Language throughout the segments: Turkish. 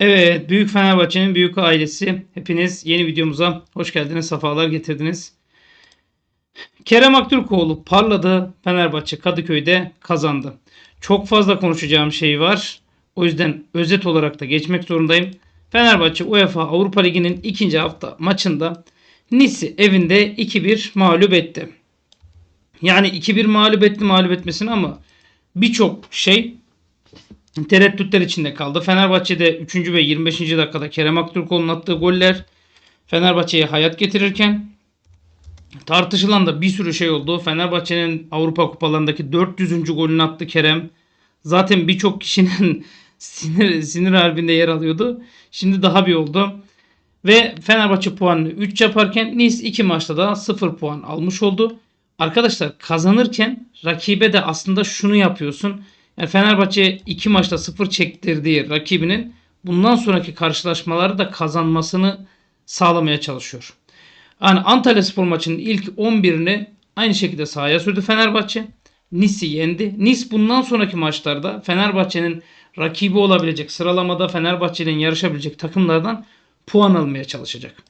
Evet, Büyük Fenerbahçe'nin büyük ailesi. Hepiniz yeni videomuza hoş geldiniz, sefalar getirdiniz. Kerem Aktürkoğlu parladı. Fenerbahçe Kadıköy'de kazandı. Çok fazla konuşacağım şey var. O yüzden özet olarak da geçmek zorundayım. Fenerbahçe UEFA Avrupa Ligi'nin ikinci hafta maçında Nice'i evinde 2-1 mağlup etti. Yani 2-1 mağlup etti mağlup etmesini ama birçok şey tereddütler içinde kaldı. Fenerbahçe'de 3. ve 25. dakikada Kerem Aktürkoğlu'nun attığı goller Fenerbahçe'ye hayat getirirken tartışılan da bir sürü şey oldu. Fenerbahçe'nin Avrupa kupalarındaki 400. golünü attı Kerem. Zaten birçok kişinin sinir, sinir harbinde yer alıyordu. Şimdi daha bir oldu. Ve Fenerbahçe puanını 3 yaparken Nice 2 maçta da 0 puan almış oldu. Arkadaşlar kazanırken rakibe de aslında şunu yapıyorsun. Yani Fenerbahçe 2 maçta 0 çektirdiği rakibinin bundan sonraki karşılaşmaları da kazanmasını sağlamaya çalışıyor. Yani Antalya Spor maçının ilk 11'ini aynı şekilde sahaya sürdü Fenerbahçe. Nice'i yendi. Nice bundan sonraki maçlarda Fenerbahçe'nin rakibi olabilecek sıralamada Fenerbahçe'nin yarışabilecek takımlardan puan almaya çalışacak.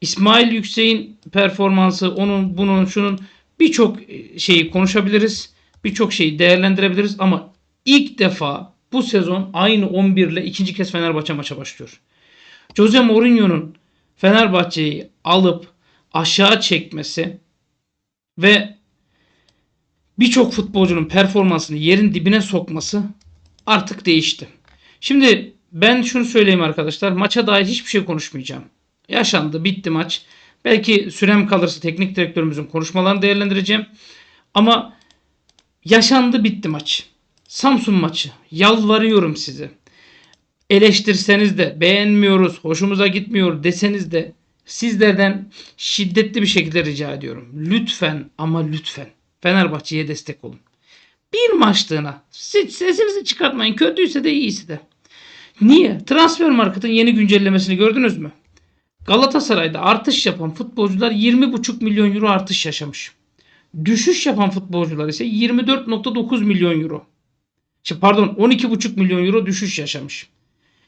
İsmail Yüksek'in performansı, onun bunun şunun birçok şeyi konuşabiliriz. Birçok şeyi değerlendirebiliriz ama ilk defa bu sezon aynı 11 ile ikinci kez Fenerbahçe maça başlıyor. Jose Mourinho'nun Fenerbahçe'yi alıp aşağı çekmesi ve birçok futbolcunun performansını yerin dibine sokması artık değişti. Şimdi ben şunu söyleyeyim arkadaşlar. Maça dair hiçbir şey konuşmayacağım. Yaşandı, bitti maç. Belki sürem kalırsa teknik direktörümüzün konuşmalarını değerlendireceğim. Ama yaşandı, bitti maç. Samsun maçı. Yalvarıyorum size. Eleştirseniz de beğenmiyoruz, hoşumuza gitmiyor deseniz de sizlerden şiddetli bir şekilde rica ediyorum. Lütfen ama lütfen Fenerbahçe'ye destek olun. Bir maçlığına sesinizi çıkartmayın. Kötüyse de iyisi de. Niye? Transfer marketin yeni güncellemesini gördünüz mü? Galatasaray'da artış yapan futbolcular 20,5 milyon euro artış yaşamış. Düşüş yapan futbolcular ise 24,9 milyon euro. Şey, pardon 12,5 milyon euro düşüş yaşamış.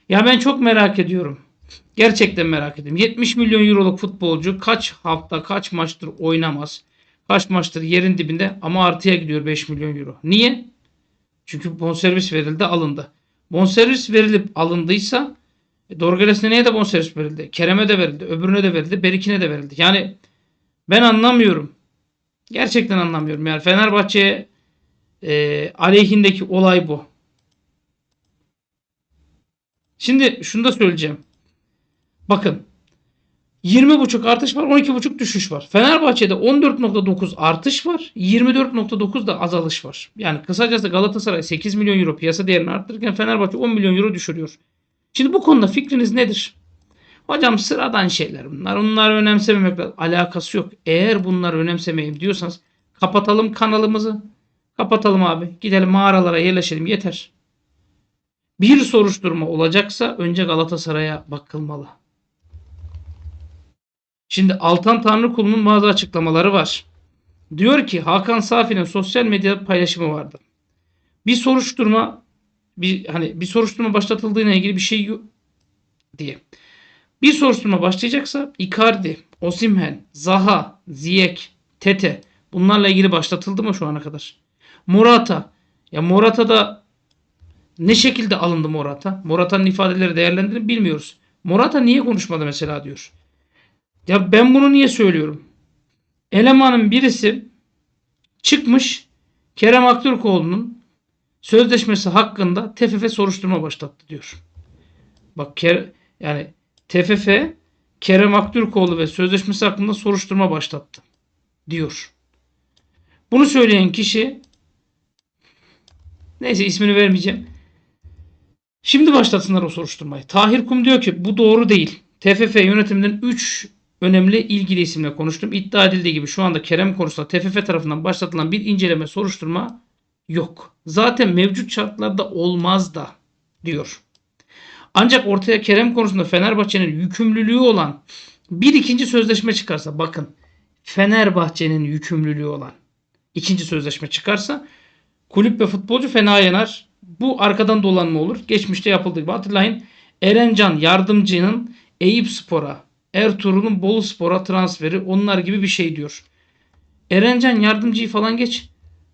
Ya ben çok merak ediyorum. Gerçekten merak ediyorum. 70 milyon euroluk futbolcu kaç hafta kaç maçtır oynamaz. Kaç maçtır yerin dibinde ama artıya gidiyor 5 milyon euro. Niye? Çünkü bonservis verildi alındı. Bonservis verilip alındıysa e, Dorgales'e neye de bonservis verildi? Kerem'e de verildi. Öbürüne de verildi. Berikine de verildi. Yani ben anlamıyorum. Gerçekten anlamıyorum. Yani Fenerbahçe e, aleyhindeki olay bu. Şimdi şunu da söyleyeceğim. Bakın 20.5 artış var 12.5 düşüş var. Fenerbahçe'de 14.9 artış var 24.9 da azalış var. Yani kısacası Galatasaray 8 milyon euro piyasa değerini arttırırken Fenerbahçe 10 milyon euro düşürüyor. Şimdi bu konuda fikriniz nedir? Hocam sıradan şeyler bunlar. Bunları önemsememekle alakası yok. Eğer bunları önemsemeyeyim diyorsanız kapatalım kanalımızı. Kapatalım abi. Gidelim mağaralara yerleşelim yeter. Bir soruşturma olacaksa önce Galatasaray'a bakılmalı. Şimdi Altan Tanrıkulu'nun bazı açıklamaları var. Diyor ki Hakan Safi'nin sosyal medya paylaşımı vardı. Bir soruşturma bir hani bir soruşturma başlatıldığına ilgili bir şey diye. Bir soruşturma başlayacaksa Icardi, Osimhen, Zaha, Ziyech, Tete bunlarla ilgili başlatıldı mı şu ana kadar? Morata. Ya Morata da ne şekilde alındı Morata? Morata'nın ifadeleri değerlendirin bilmiyoruz. Morata niye konuşmadı mesela diyor. Ya ben bunu niye söylüyorum? Elemanın birisi çıkmış Kerem Aktürkoğlu'nun sözleşmesi hakkında TFF soruşturma başlattı diyor. Bak Ker yani TFF Kerem Aktürkoğlu ve sözleşmesi hakkında soruşturma başlattı diyor. Bunu söyleyen kişi neyse ismini vermeyeceğim. Şimdi başlatsınlar o soruşturmayı. Tahir Kum diyor ki bu doğru değil. TFF yönetiminden 3 önemli ilgili isimle konuştum. İddia edildiği gibi şu anda Kerem konusunda TFF tarafından başlatılan bir inceleme soruşturma yok. Zaten mevcut şartlarda olmaz da diyor. Ancak ortaya Kerem konusunda Fenerbahçe'nin yükümlülüğü olan bir ikinci sözleşme çıkarsa bakın Fenerbahçe'nin yükümlülüğü olan ikinci sözleşme çıkarsa kulüp ve futbolcu fena yanar. Bu arkadan dolanma olur. Geçmişte yapıldığı gibi hatırlayın Erencan Yardımcı'nın Eyüp Spor'a, Ertuğrul'un Bolu Spor'a transferi onlar gibi bir şey diyor. Erencan Yardımcı'yı falan geç.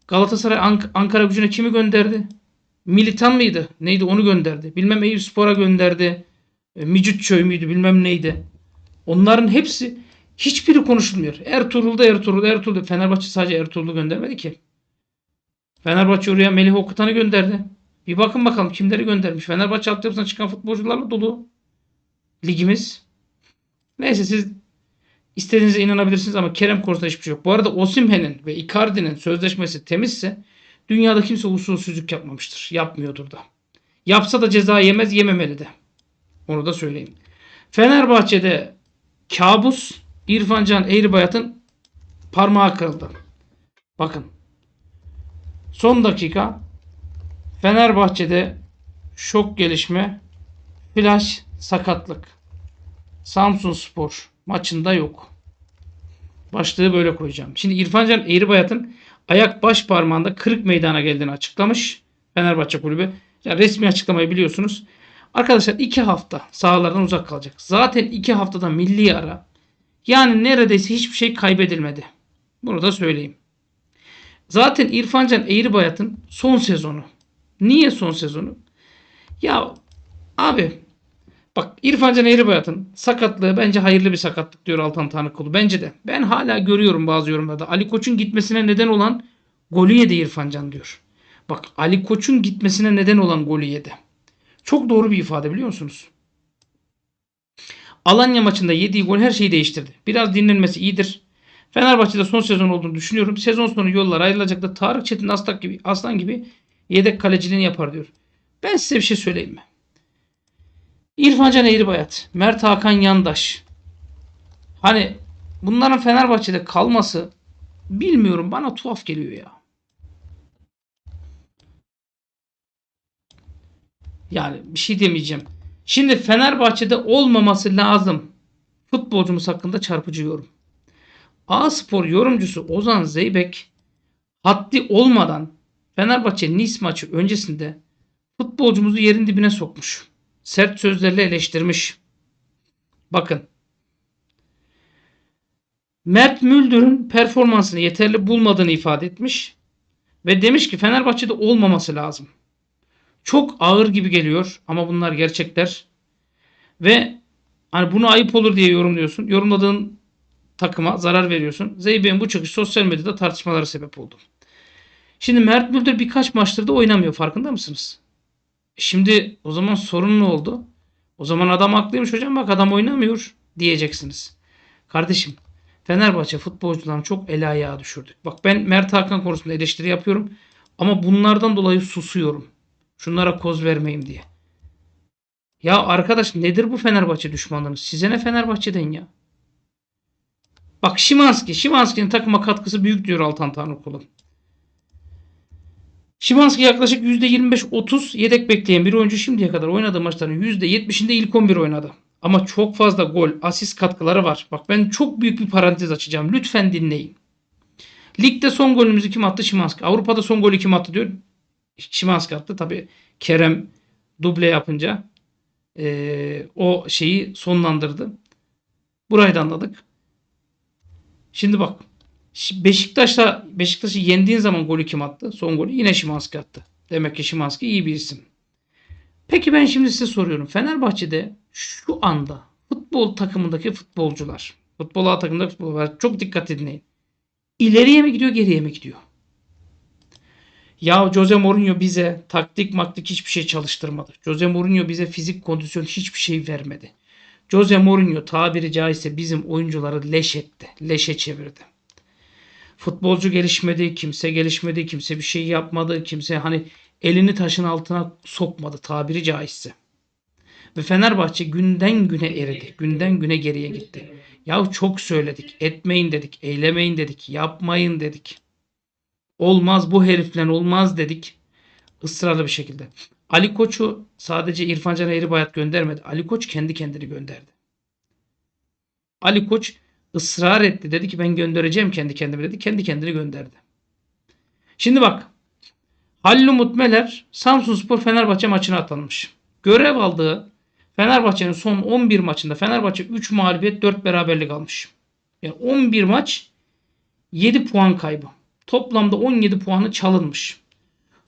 Galatasaray Ank- Ankara gücüne kimi gönderdi? Militan mıydı? Neydi onu gönderdi. Bilmem Eyüp Spor'a gönderdi. E, Micitçöy müydü bilmem neydi. Onların hepsi hiçbiri konuşulmuyor. Ertuğrul'da Ertuğrul, Ertuğrul. Fenerbahçe sadece Ertuğrul'u göndermedi ki. Fenerbahçe oraya Melih Okutan'ı gönderdi. Bir bakın bakalım kimleri göndermiş. Fenerbahçe altyapısına çıkan futbolcularla dolu. Ligimiz. Neyse siz istediğinize inanabilirsiniz ama Kerem konusunda hiçbir şey yok. Bu arada Osimhen'in ve Icardi'nin sözleşmesi temizse dünyada kimse usulsüzlük yapmamıştır. Yapmıyordur da. Yapsa da ceza yemez yememeli de. Onu da söyleyeyim. Fenerbahçe'de kabus İrfan Can Eğribayat'ın parmağı kırıldı. Bakın. Son dakika Fenerbahçe'de şok gelişme flash sakatlık. Samsun Spor maçında yok. Başlığı böyle koyacağım. Şimdi İrfan Can Eğribayat'ın ayak baş parmağında kırık meydana geldiğini açıklamış. Fenerbahçe kulübü. Yani resmi açıklamayı biliyorsunuz. Arkadaşlar iki hafta sahalardan uzak kalacak. Zaten iki haftada milli ara. Yani neredeyse hiçbir şey kaybedilmedi. Bunu da söyleyeyim. Zaten İrfan Can Eğribayat'ın son sezonu. Niye son sezonu? Ya abi bak İrfan Can Eğribayat'ın sakatlığı bence hayırlı bir sakatlık diyor Altan Tanrıkulu. Bence de. Ben hala görüyorum bazı yorumlarda. Ali Koç'un gitmesine neden olan golü yedi İrfan Can diyor. Bak Ali Koç'un gitmesine neden olan golü yedi. Çok doğru bir ifade biliyor musunuz? Alanya maçında yediği gol her şeyi değiştirdi. Biraz dinlenmesi iyidir. Fenerbahçe'de son sezon olduğunu düşünüyorum. Sezon sonu yollar ayrılacak da Tarık Çetin Aslan gibi, Aslan gibi yedek kaleciliğini yapar diyor. Ben size bir şey söyleyeyim mi? İrfan Can Eğribayat, Mert Hakan Yandaş. Hani bunların Fenerbahçe'de kalması bilmiyorum bana tuhaf geliyor ya. Yani bir şey demeyeceğim. Şimdi Fenerbahçe'de olmaması lazım. Futbolcumuz hakkında çarpıcı yorum. A Spor yorumcusu Ozan Zeybek haddi olmadan Fenerbahçe Nice maçı öncesinde futbolcumuzu yerin dibine sokmuş. Sert sözlerle eleştirmiş. Bakın. Mert Müldür'ün performansını yeterli bulmadığını ifade etmiş ve demiş ki Fenerbahçe'de olmaması lazım. Çok ağır gibi geliyor ama bunlar gerçekler. Ve hani bunu ayıp olur diye yorumluyorsun. Yorumladığın takıma zarar veriyorsun. Zeybek'in bu çıkış sosyal medyada tartışmalara sebep oldu. Şimdi Mert Müldür birkaç maçtır da oynamıyor farkında mısınız? Şimdi o zaman sorun ne oldu? O zaman adam haklıymış hocam bak adam oynamıyor diyeceksiniz. Kardeşim Fenerbahçe futbolcularını çok el ayağa düşürdük. Bak ben Mert Hakan konusunda eleştiri yapıyorum. Ama bunlardan dolayı susuyorum. Şunlara koz vermeyeyim diye. Ya arkadaş nedir bu Fenerbahçe düşmanlığınız? Size ne Fenerbahçe'den ya? Bak Şimanski. Şimanski'nin takıma katkısı büyük diyor Altan Tanrıkulu. Şimanski yaklaşık %25-30 yedek bekleyen bir oyuncu şimdiye kadar oynadığı maçların %70'inde ilk 11 oynadı. Ama çok fazla gol, asist katkıları var. Bak ben çok büyük bir parantez açacağım. Lütfen dinleyin. Ligde son golümüzü kim attı? Şimanski. Avrupa'da son golü kim attı diyor. Şimanski attı. Tabi Kerem duble yapınca e, o şeyi sonlandırdı. Burayı da anladık. Şimdi bak Beşiktaş'ta Beşiktaş'ı yendiğin zaman golü kim attı? Son golü yine Şimanski attı. Demek ki Şimanski iyi bir isim. Peki ben şimdi size soruyorum. Fenerbahçe'de şu anda futbol takımındaki futbolcular, futbol A takımındaki futbolcular çok dikkat dinleyin. İleriye mi gidiyor, geriye mi gidiyor? Ya Jose Mourinho bize taktik maktik hiçbir şey çalıştırmadı. Jose Mourinho bize fizik kondisyon hiçbir şey vermedi. Jose Mourinho tabiri caizse bizim oyuncuları leş etti. Leşe çevirdi. Futbolcu gelişmedi, kimse gelişmedi, kimse bir şey yapmadı, kimse hani elini taşın altına sokmadı tabiri caizse. Ve Fenerbahçe günden güne eridi. Günden güne geriye gitti. Ya çok söyledik. Etmeyin dedik. Eylemeyin dedik. Yapmayın dedik. Olmaz bu herifle olmaz dedik. Israrlı bir şekilde. Ali Koç'u sadece İrfan Can Eğribayat göndermedi. Ali Koç kendi kendini gönderdi. Ali Koç ısrar etti. Dedi ki ben göndereceğim kendi kendimi dedi. Kendi kendini gönderdi. Şimdi bak. Halil Umut Meler Samsun Spor Fenerbahçe maçına atanmış. Görev aldığı Fenerbahçe'nin son 11 maçında Fenerbahçe 3 mağlubiyet 4 beraberlik almış. Yani 11 maç 7 puan kaybı. Toplamda 17 puanı çalınmış.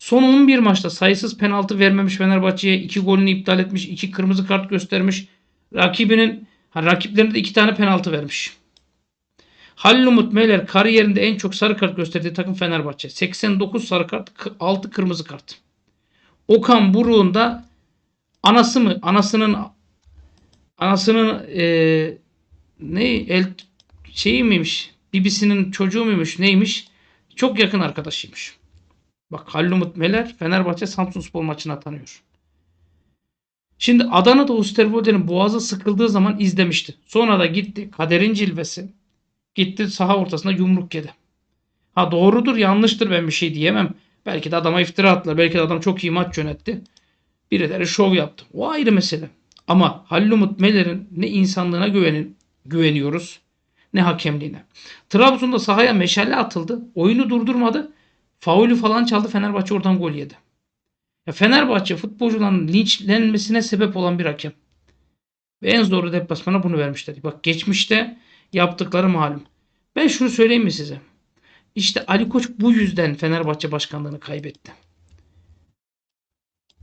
Son 11 maçta sayısız penaltı vermemiş Fenerbahçe'ye. 2 golünü iptal etmiş. 2 kırmızı kart göstermiş. Rakibinin ha, rakiplerine de 2 tane penaltı vermiş. Halil Umut Meler kariyerinde en çok sarı kart gösterdiği takım Fenerbahçe. 89 sarı kart, 6 kırmızı kart. Okan Buruk'un da anası mı? Anasının anasının e, ne el şeyi miymiş? Bibisinin çocuğu muymuş? Neymiş? Çok yakın arkadaşıymış. Bak Halil Umut Meler Fenerbahçe Samsunspor maçına tanıyor. Şimdi Adana'da Osterwolde'nin boğazı sıkıldığı zaman izlemişti. Sonra da gitti kaderin cilvesi. Gitti saha ortasında yumruk yedi. Ha doğrudur yanlıştır ben bir şey diyemem. Belki de adama iftira attılar. Belki de adam çok iyi maç yönetti. Birileri şov yaptı. O ayrı mesele. Ama Halil Meler'in ne insanlığına güvenin, güveniyoruz ne hakemliğine. Trabzon'da sahaya meşale atıldı. Oyunu durdurmadı. Faulü falan çaldı. Fenerbahçe oradan gol yedi. Ya Fenerbahçe futbolcuların linçlenmesine sebep olan bir hakem. Ve en zorlu deplasmana bunu vermişler. Bak geçmişte yaptıkları malum. Ben şunu söyleyeyim mi size? İşte Ali Koç bu yüzden Fenerbahçe başkanlığını kaybetti.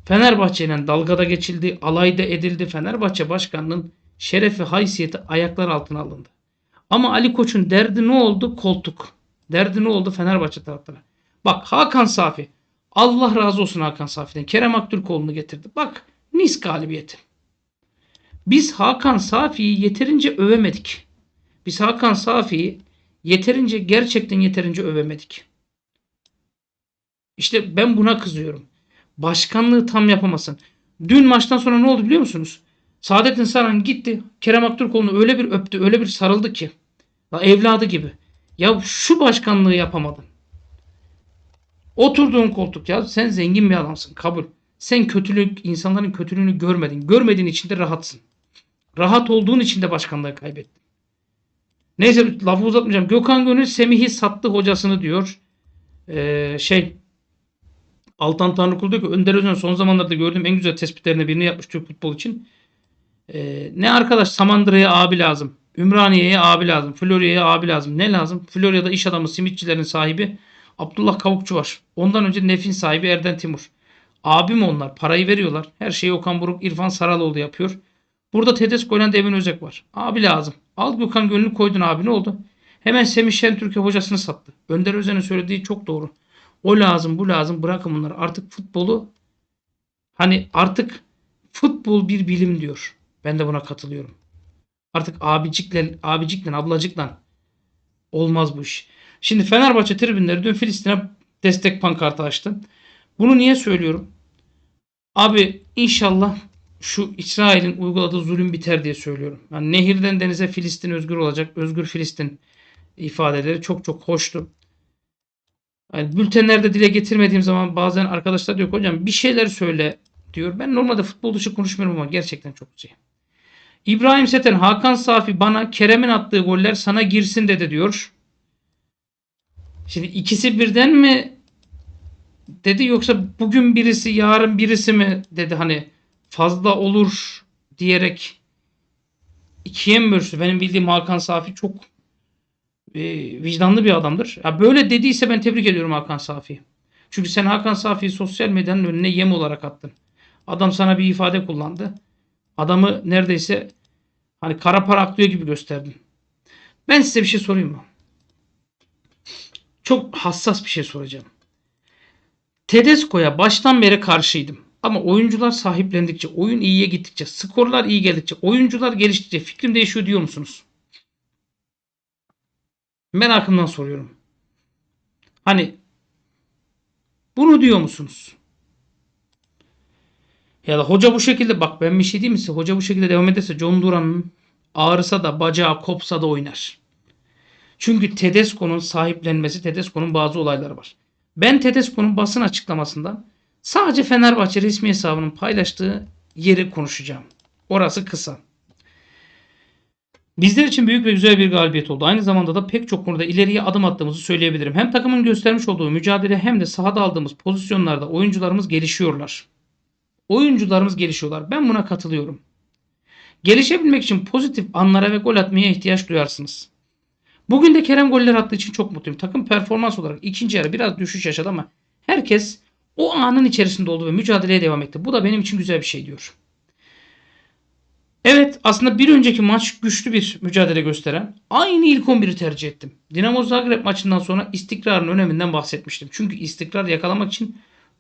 Fenerbahçe ile dalgada geçildi, alayda edildi. Fenerbahçe başkanlığının şerefi, haysiyeti ayaklar altına alındı. Ama Ali Koç'un derdi ne oldu? Koltuk. Derdi ne oldu? Fenerbahçe taraftarı. Bak Hakan Safi. Allah razı olsun Hakan Safi'den. Kerem Aktürkoğlu'nu getirdi. Bak Nis galibiyeti. Biz Hakan Safi'yi yeterince övemedik. Biz Hakan Safi'yi yeterince gerçekten yeterince övemedik. İşte ben buna kızıyorum. Başkanlığı tam yapamasın. Dün maçtan sonra ne oldu biliyor musunuz? Saadettin Saran gitti. Kerem Aktürkoğlu'nu öyle bir öptü, öyle bir sarıldı ki. Evladı gibi. Ya şu başkanlığı yapamadın. Oturduğun koltuk ya sen zengin bir adamsın kabul. Sen kötülük insanların kötülüğünü görmedin. Görmediğin için de rahatsın. Rahat olduğun için de başkanlığı kaybettin. Neyse lafı uzatmayacağım. Gökhan Gönül Semih'i sattı hocasını diyor. Ee, şey Altan Tanrıkul diyor ki Önder Özen son zamanlarda gördüğüm en güzel tespitlerine birini yapmış Türk futbol için. Ee, ne arkadaş Samandıra'ya abi lazım. Ümraniye'ye abi lazım. Florya'ya abi lazım. Ne lazım? Florya'da iş adamı simitçilerin sahibi Abdullah Kavukçu var. Ondan önce Nef'in sahibi Erden Timur. Abim onlar. Parayı veriyorlar. Her şeyi Okan Buruk, İrfan Saraloğlu yapıyor. Burada Tedesco ile Devin Özek var. Abi lazım. Al Gökhan Gönül'ü koydun abi ne oldu? Hemen Semih Şentürk'e hocasını sattı. Önder Özen'in söylediği çok doğru. O lazım bu lazım bırakın bunları. Artık futbolu hani artık futbol bir bilim diyor. Ben de buna katılıyorum. Artık abicikle, abicikle, ablacıkla olmaz bu iş. Şimdi Fenerbahçe tribünleri dün Filistin'e destek pankartı açtı. Bunu niye söylüyorum? Abi inşallah şu İsrail'in uyguladığı zulüm biter diye söylüyorum. Yani nehirden denize Filistin özgür olacak. Özgür Filistin ifadeleri çok çok hoştu. Yani bültenlerde dile getirmediğim zaman bazen arkadaşlar diyor hocam bir şeyler söyle diyor. Ben normalde futbol dışı konuşmuyorum ama gerçekten çok şey. İbrahim Seten, Hakan Safi bana Kerem'in attığı goller sana girsin dedi diyor. Şimdi ikisi birden mi dedi yoksa bugün birisi yarın birisi mi dedi hani fazla olur diyerek ikiye mi bölüştü? Benim bildiğim Hakan Safi çok e, vicdanlı bir adamdır. Ya böyle dediyse ben tebrik ediyorum Hakan Safi'yi. Çünkü sen Hakan Safi'yi sosyal medyanın önüne yem olarak attın. Adam sana bir ifade kullandı. Adamı neredeyse hani kara para aklıyor gibi gösterdin. Ben size bir şey sorayım mı? Çok hassas bir şey soracağım. Tedesco'ya baştan beri karşıydım. Ama oyuncular sahiplendikçe, oyun iyiye gittikçe, skorlar iyi geldikçe, oyuncular geliştikçe fikrim değişiyor diyor musunuz? Merakımdan soruyorum. Hani bunu diyor musunuz? Ya da hoca bu şekilde bak ben bir şey diyeyim mi size? Hoca bu şekilde devam ederse John Duran'ın ağrısa da bacağı kopsa da oynar. Çünkü Tedesco'nun sahiplenmesi, Tedesco'nun bazı olayları var. Ben Tedesco'nun basın açıklamasından sadece Fenerbahçe resmi hesabının paylaştığı yeri konuşacağım. Orası kısa. Bizler için büyük ve güzel bir galibiyet oldu. Aynı zamanda da pek çok konuda ileriye adım attığımızı söyleyebilirim. Hem takımın göstermiş olduğu mücadele hem de sahada aldığımız pozisyonlarda oyuncularımız gelişiyorlar. Oyuncularımız gelişiyorlar. Ben buna katılıyorum. Gelişebilmek için pozitif anlara ve gol atmaya ihtiyaç duyarsınız. Bugün de Kerem goller attığı için çok mutluyum. Takım performans olarak ikinci yarı biraz düşüş yaşadı ama herkes o anın içerisinde oldu ve mücadeleye devam etti. Bu da benim için güzel bir şey diyor. Evet aslında bir önceki maç güçlü bir mücadele gösteren aynı ilk 11'i tercih ettim. Dinamo Zagreb maçından sonra istikrarın öneminden bahsetmiştim. Çünkü istikrar yakalamak için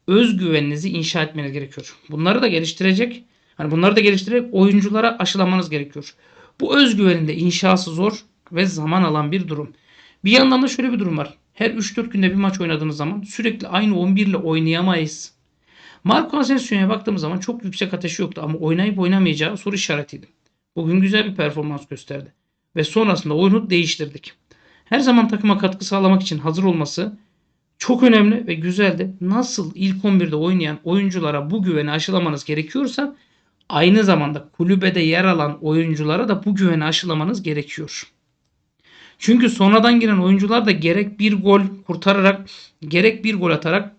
özgüveninizi inşa etmeniz gerekiyor. Bunları da geliştirecek, hani bunları da geliştirerek oyunculara aşılamanız gerekiyor. Bu özgüvenin de inşası zor ve zaman alan bir durum. Bir yandan da şöyle bir durum var. Her 3-4 günde bir maç oynadığınız zaman sürekli aynı 11 ile oynayamayız. Marco Asensio'ya baktığımız zaman çok yüksek ateşi yoktu ama oynayıp oynamayacağı soru işaretiydi. Bugün güzel bir performans gösterdi. Ve sonrasında oyunu değiştirdik. Her zaman takıma katkı sağlamak için hazır olması çok önemli ve güzeldi. Nasıl ilk 11'de oynayan oyunculara bu güveni aşılamanız gerekiyorsa aynı zamanda kulübede yer alan oyunculara da bu güveni aşılamanız gerekiyor. Çünkü sonradan giren oyuncular da gerek bir gol kurtararak gerek bir gol atarak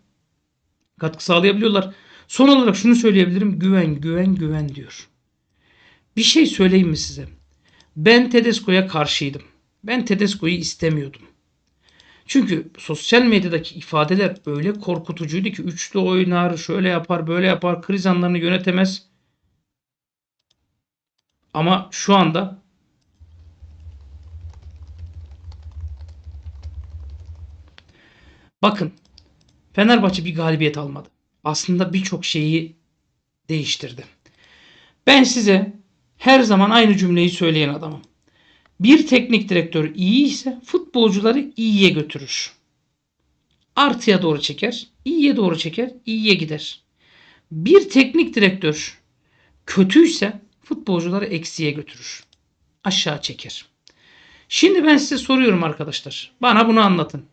katkı sağlayabiliyorlar. Son olarak şunu söyleyebilirim. Güven, güven, güven diyor. Bir şey söyleyeyim mi size? Ben Tedesco'ya karşıydım. Ben Tedesco'yu istemiyordum. Çünkü sosyal medyadaki ifadeler öyle korkutucuydu ki üçlü oynar, şöyle yapar, böyle yapar, kriz anlarını yönetemez. Ama şu anda bakın Fenerbahçe bir galibiyet almadı. Aslında birçok şeyi değiştirdi. Ben size her zaman aynı cümleyi söyleyen adamım. Bir teknik direktör iyi ise futbolcuları iyiye götürür. Artıya doğru çeker, iyiye doğru çeker, iyiye gider. Bir teknik direktör kötüyse futbolcuları eksiye götürür. Aşağı çeker. Şimdi ben size soruyorum arkadaşlar. Bana bunu anlatın.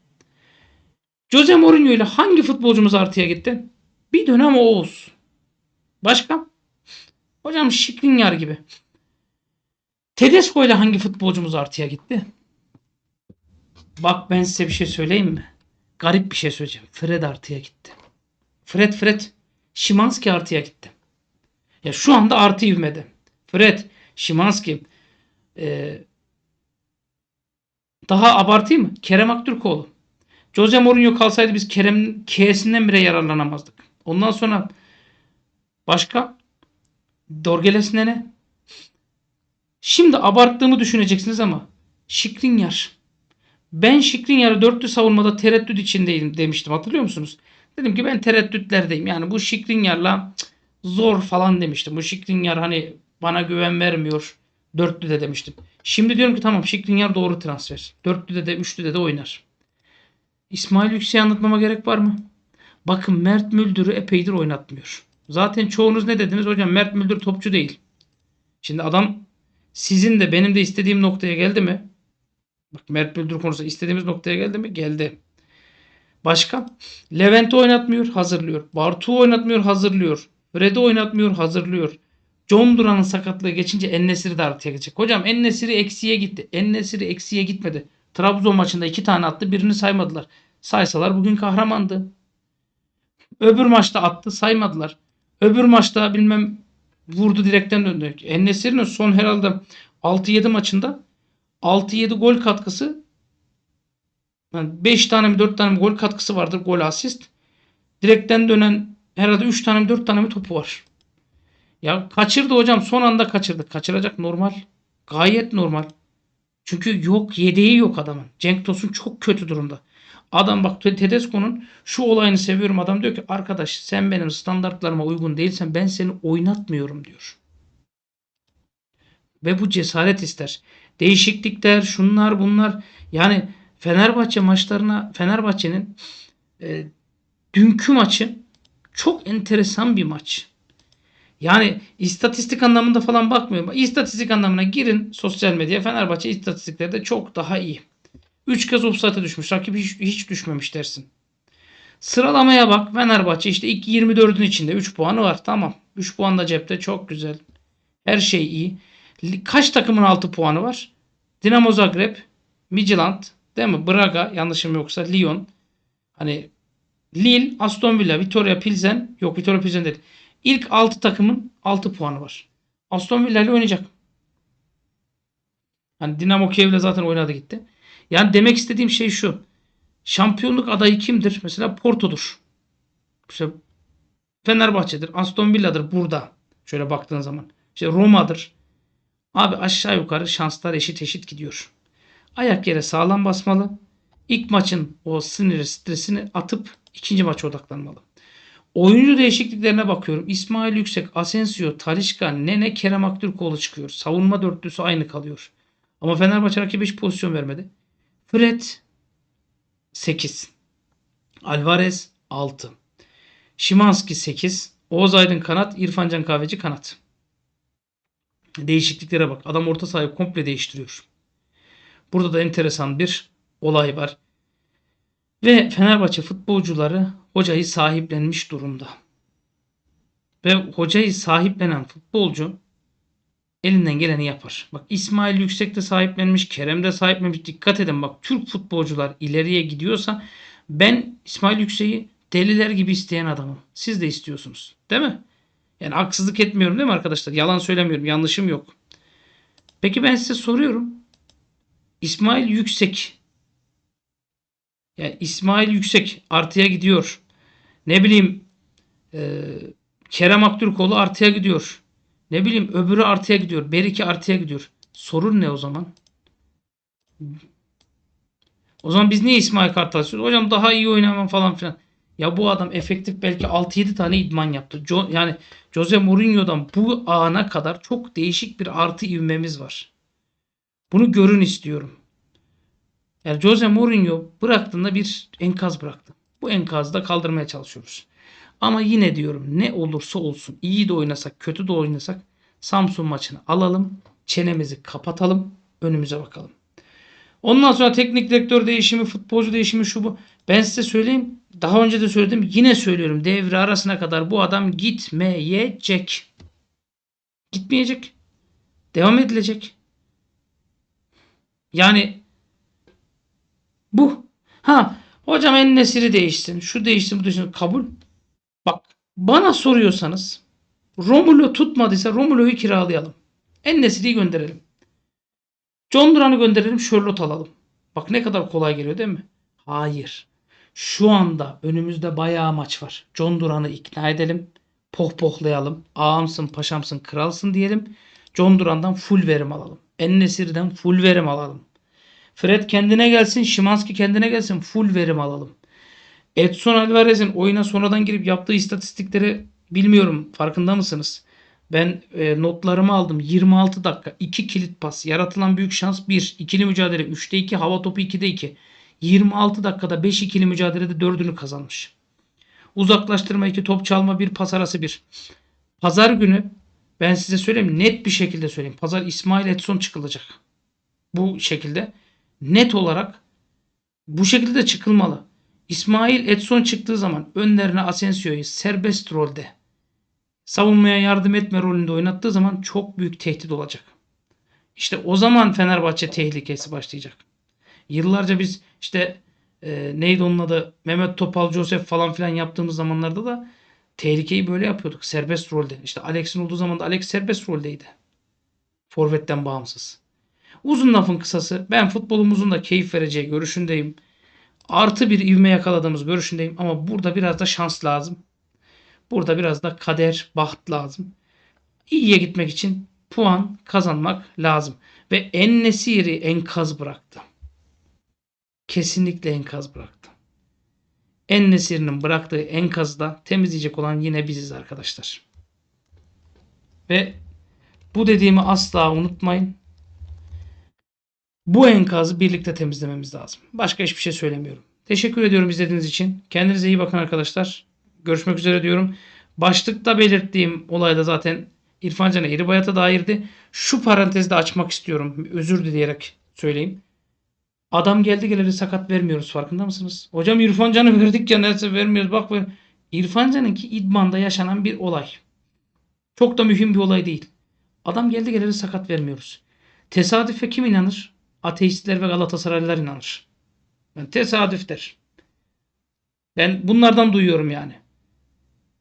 Jose Mourinho ile hangi futbolcumuz artıya gitti? Bir dönem Oğuz. Başka? Hocam Şikrinyar gibi. Tedesco ile hangi futbolcumuz artıya gitti? Bak ben size bir şey söyleyeyim mi? Garip bir şey söyleyeceğim. Fred artıya gitti. Fred Fred. Şimanski artıya gitti. Ya şu anda artı ivmede. Fred, Şimanski. Ee, daha abartayım mı? Kerem Aktürkoğlu. Jose Mourinho kalsaydı biz Kerem K'sinden bile yararlanamazdık. Ondan sonra başka Dorgeles Nene. Şimdi abarttığımı düşüneceksiniz ama Şikrinyar. Ben Şikrinyar'ı dörtlü savunmada tereddüt içindeydim demiştim. Hatırlıyor musunuz? Dedim ki ben tereddütlerdeyim. Yani bu Şikrinyar'la zor falan demiştim. Bu Şikrinyar hani bana güven vermiyor. Dörtlü de demiştim. Şimdi diyorum ki tamam Şikrinyar doğru transfer. Dörtlü de üçlü de oynar. İsmail Yüksek'i anlatmama gerek var mı? Bakın Mert Müldür'ü epeydir oynatmıyor. Zaten çoğunuz ne dediniz? Hocam Mert Müldür topçu değil. Şimdi adam sizin de benim de istediğim noktaya geldi mi? Bak Mert Müldür konusunda istediğimiz noktaya geldi mi? Geldi. Başka? Levent'i oynatmıyor, hazırlıyor. Bartu'yu oynatmıyor, hazırlıyor. Fred'i oynatmıyor, hazırlıyor. John Duran'ın sakatlığı geçince Ennesiri de artıya geçecek. Hocam Ennesiri eksiye gitti. Ennesiri eksiye gitmedi. Trabzon maçında iki tane attı. Birini saymadılar. Saysalar bugün kahramandı. Öbür maçta attı saymadılar. Öbür maçta bilmem vurdu direkten döndü. Ennesiri'nin son herhalde 6-7 maçında 6-7 gol katkısı yani 5 tane mi 4 tane mi gol katkısı vardır. Gol asist. Direkten dönen herhalde 3 tane mi 4 tane mi topu var. Ya kaçırdı hocam. Son anda kaçırdı. Kaçıracak normal. Gayet normal. Çünkü yok yedeği yok adamın. Cenk Tosun çok kötü durumda. Adam bak Tedesco'nun şu olayını seviyorum. Adam diyor ki arkadaş sen benim standartlarıma uygun değilsen ben seni oynatmıyorum diyor. Ve bu cesaret ister. Değişiklikler şunlar bunlar. Yani Fenerbahçe maçlarına Fenerbahçe'nin e, dünkü maçı çok enteresan bir maç. Yani istatistik anlamında falan bakmıyorum. İstatistik anlamına girin sosyal medya. Fenerbahçe istatistiklerde çok daha iyi. 3 kez offside'e düşmüş. Rakip hiç, hiç düşmemiş dersin. Sıralamaya bak. Fenerbahçe işte ilk 24'ün içinde 3 puanı var. Tamam. 3 puan da cepte. Çok güzel. Her şey iyi. Kaç takımın 6 puanı var? Dinamo Zagreb, Midtjylland, değil mi? Braga yanlışım yoksa Lyon. Hani Lille, Aston Villa, Victoria Pilsen. Yok Victoria Pilsen değil. İlk 6 takımın 6 puanı var. Aston Villa ile oynayacak. Hani Dinamo Kiev'le zaten oynadı gitti. Yani demek istediğim şey şu. Şampiyonluk adayı kimdir? Mesela Porto'dur. İşte Fenerbahçe'dir. Aston Villa'dır burada. Şöyle baktığın zaman. İşte Roma'dır. Abi aşağı yukarı şanslar eşit eşit gidiyor. Ayak yere sağlam basmalı. İlk maçın o siniri stresini atıp ikinci maça odaklanmalı. Oyuncu değişikliklerine bakıyorum. İsmail Yüksek, Asensio, Talişka, Nene, Kerem Aktürkoğlu çıkıyor. Savunma dörtlüsü aynı kalıyor. Ama Fenerbahçe rakibe hiç pozisyon vermedi. Fred 8. Alvarez 6. Şimanski 8. Oğuz Aydın kanat. İrfancan Kahveci kanat. Değişikliklere bak. Adam orta sahayı komple değiştiriyor. Burada da enteresan bir olay var. Ve Fenerbahçe futbolcuları hocayı sahiplenmiş durumda. Ve hocayı sahiplenen futbolcu elinden geleni yapar. Bak İsmail Yüksek de sahiplenmiş, Kerem de sahiplenmiş. Dikkat edin bak Türk futbolcular ileriye gidiyorsa ben İsmail Yüksek'i deliler gibi isteyen adamım. Siz de istiyorsunuz. Değil mi? Yani haksızlık etmiyorum değil mi arkadaşlar? Yalan söylemiyorum. Yanlışım yok. Peki ben size soruyorum. İsmail Yüksek yani İsmail Yüksek artıya gidiyor. Ne bileyim e, Kerem Aktürkoğlu artıya gidiyor. Ne bileyim öbürü artıya gidiyor. Beriki artıya gidiyor. Sorun ne o zaman? O zaman biz niye İsmail Kartal istiyoruz? Hocam daha iyi oynamam falan filan. Ya bu adam efektif belki 6-7 tane idman yaptı. Jo- yani Jose Mourinho'dan bu ana kadar çok değişik bir artı ivmemiz var. Bunu görün istiyorum. Yani Jose Mourinho bıraktığında bir enkaz bıraktı. Bu enkazı da kaldırmaya çalışıyoruz. Ama yine diyorum ne olursa olsun iyi de oynasak kötü de oynasak Samsun maçını alalım. Çenemizi kapatalım. Önümüze bakalım. Ondan sonra teknik direktör değişimi, futbolcu değişimi şu bu. Ben size söyleyeyim. Daha önce de söyledim. Yine söylüyorum. Devre arasına kadar bu adam gitmeyecek. Gitmeyecek. Devam edilecek. Yani bu. Ha hocam en nesiri değişsin. Şu değişsin bu değişsin. Kabul. Bak bana soruyorsanız Romulo tutmadıysa Romulo'yu kiralayalım. En nesiri gönderelim. John Duran'ı gönderelim. Charlotte alalım. Bak ne kadar kolay geliyor değil mi? Hayır. Şu anda önümüzde bayağı maç var. John Duran'ı ikna edelim. Pohpohlayalım. Ağamsın, paşamsın, kralsın diyelim. John Duran'dan full verim alalım. Ennesir'den full verim alalım. Fred kendine gelsin. Şimanski kendine gelsin. Full verim alalım. Edson Alvarez'in oyuna sonradan girip yaptığı istatistikleri bilmiyorum. Farkında mısınız? Ben e, notlarımı aldım. 26 dakika 2 kilit pas. Yaratılan büyük şans 1. İkili mücadele 3'te 2. Hava topu 2'de 2. 26 dakikada 5 ikili mücadelede 4'ünü kazanmış. Uzaklaştırma 2. Top çalma 1. Pas arası 1. Pazar günü ben size söyleyeyim net bir şekilde söyleyeyim. Pazar İsmail Edson çıkılacak. Bu şekilde net olarak bu şekilde de çıkılmalı. İsmail Edson çıktığı zaman önlerine Asensio'yu serbest rolde savunmaya yardım etme rolünde oynattığı zaman çok büyük tehdit olacak. İşte o zaman Fenerbahçe tehlikesi başlayacak. Yıllarca biz işte e, neydi onun adı Mehmet Topal, Josef falan filan yaptığımız zamanlarda da tehlikeyi böyle yapıyorduk. Serbest rolde. İşte Alex'in olduğu zaman da Alex serbest roldeydi. Forvet'ten bağımsız. Uzun lafın kısası ben futbolumuzun da keyif vereceği görüşündeyim. Artı bir ivme yakaladığımız görüşündeyim ama burada biraz da şans lazım. Burada biraz da kader, baht lazım. İyiye gitmek için puan kazanmak lazım. Ve en nesiri enkaz bıraktı. Kesinlikle enkaz bıraktı. En nesirinin bıraktığı enkazı da temizleyecek olan yine biziz arkadaşlar. Ve bu dediğimi asla unutmayın. Bu enkazı birlikte temizlememiz lazım. Başka hiçbir şey söylemiyorum. Teşekkür ediyorum izlediğiniz için. Kendinize iyi bakın arkadaşlar. Görüşmek üzere diyorum. Başlıkta belirttiğim olayda zaten İrfan Can'a İribayat'a dairdi. Şu parantezde açmak istiyorum. Özür dileyerek söyleyeyim. Adam geldi geleli sakat vermiyoruz farkında mısınız? Hocam İrfan Can'ı verdik ya nerede vermiyoruz bak ver. İrfan Can'ınki idmanda yaşanan bir olay. Çok da mühim bir olay değil. Adam geldi geleli sakat vermiyoruz. Tesadüfe kim inanır? Ateistler ve Galatasaraylılar inanır. Yani tesadüfler. Ben bunlardan duyuyorum yani.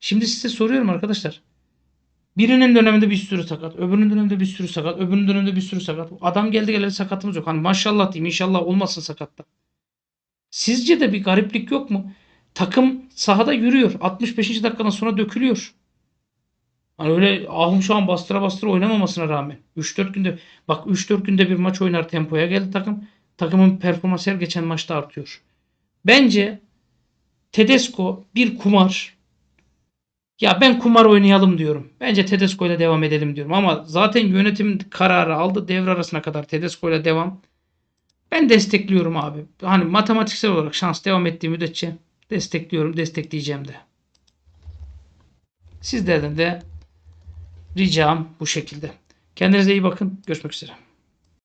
Şimdi size soruyorum arkadaşlar. Birinin döneminde bir sürü sakat, öbürünün döneminde bir sürü sakat, öbürünün döneminde bir sürü sakat. Adam geldi geleli sakatımız yok. Hani maşallah diyeyim inşallah olmasın sakatta. Sizce de bir gariplik yok mu? Takım sahada yürüyor. 65. dakikadan sonra dökülüyor. Hani öyle ahım şu an bastıra bastıra oynamamasına rağmen. 3-4 günde bak 3-4 günde bir maç oynar tempoya geldi takım. Takımın performansı her geçen maçta artıyor. Bence Tedesco bir kumar. Ya ben kumar oynayalım diyorum. Bence Tedesco ile devam edelim diyorum. Ama zaten yönetim kararı aldı. Devre arasına kadar Tedesco ile devam. Ben destekliyorum abi. Hani matematiksel olarak şans devam ettiği müddetçe destekliyorum, destekleyeceğim de. Sizlerden de ricam bu şekilde. Kendinize iyi bakın. Görüşmek üzere.